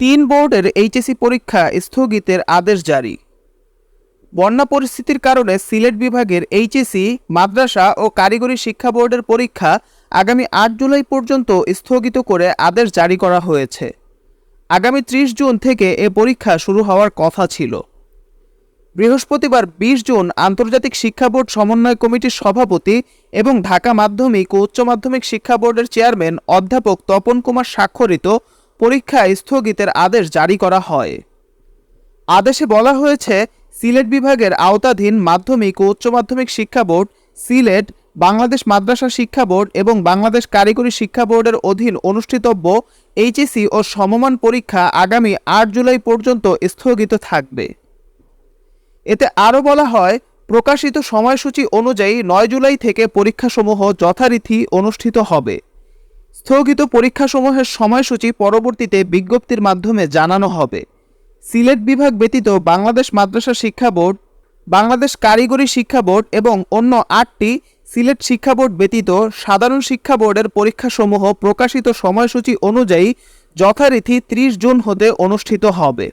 তিন বোর্ডের এইচএসি পরীক্ষা স্থগিতের আদেশ জারি। বন্যা পরিস্থিতির কারণে সিলেট বিভাগের এইচএসি মাদ্রাসা ও কারিগরি শিক্ষা বোর্ডের পরীক্ষা আগামী আট জুলাই পর্যন্ত স্থগিত করে আদেশ জারি করা হয়েছে। আগামী ত্রিশ জুন থেকে এ পরীক্ষা শুরু হওয়ার কথা ছিল। বৃহস্পতিবার বিশ জুন আন্তর্জাতিক শিক্ষা বোর্ড সমন্বয় কমিটির সভাপতি এবং ঢাকা মাধ্যমিক ও উচ্চ মাধ্যমিক শিক্ষা বোর্ডের চেয়ারম্যান অধ্যাপক তপন কুমার স্বাক্ষরিত পরীক্ষা স্থগিতের আদেশ জারি করা হয়। আদেশে বলা হয়েছে, সিলেট বিভাগের আওতাধীন মাধ্যমিক ও উচ্চ মাধ্যমিক শিক্ষা বোর্ড, সিলেট, বাংলাদেশ মাদ্রাসা শিক্ষা বোর্ড এবং বাংলাদেশ কারিগরি শিক্ষা বোর্ডের অধীন অনুষ্ঠিতব্য এইচএসি ও সমমান পরীক্ষা আগামী আট জুলাই পর্যন্ত স্থগিত থাকবে। এতে আরও বলা হয়, প্রকাশিত সময়সূচি অনুযায়ী নয় জুলাই থেকে পরীক্ষাসমূহ যথারীতি অনুষ্ঠিত হবে। স্থগিত পরীক্ষাসমূহের সময়সূচি পরবর্তীতে বিজ্ঞপ্তির মাধ্যমে জানানো হবে। সিলেট বিভাগ ব্যতীত বাংলাদেশ মাদ্রাসা শিক্ষা বোর্ড, বাংলাদেশ কারিগরি শিক্ষা বোর্ড এবং অন্য আটটি সিলেট শিক্ষা বোর্ড ব্যতীত সাধারণ শিক্ষা বোর্ডের পরীক্ষাসমূহ প্রকাশিত সময়সূচি অনুযায়ী যথারীতি ত্রিশ জুন হতে অনুষ্ঠিত হবে।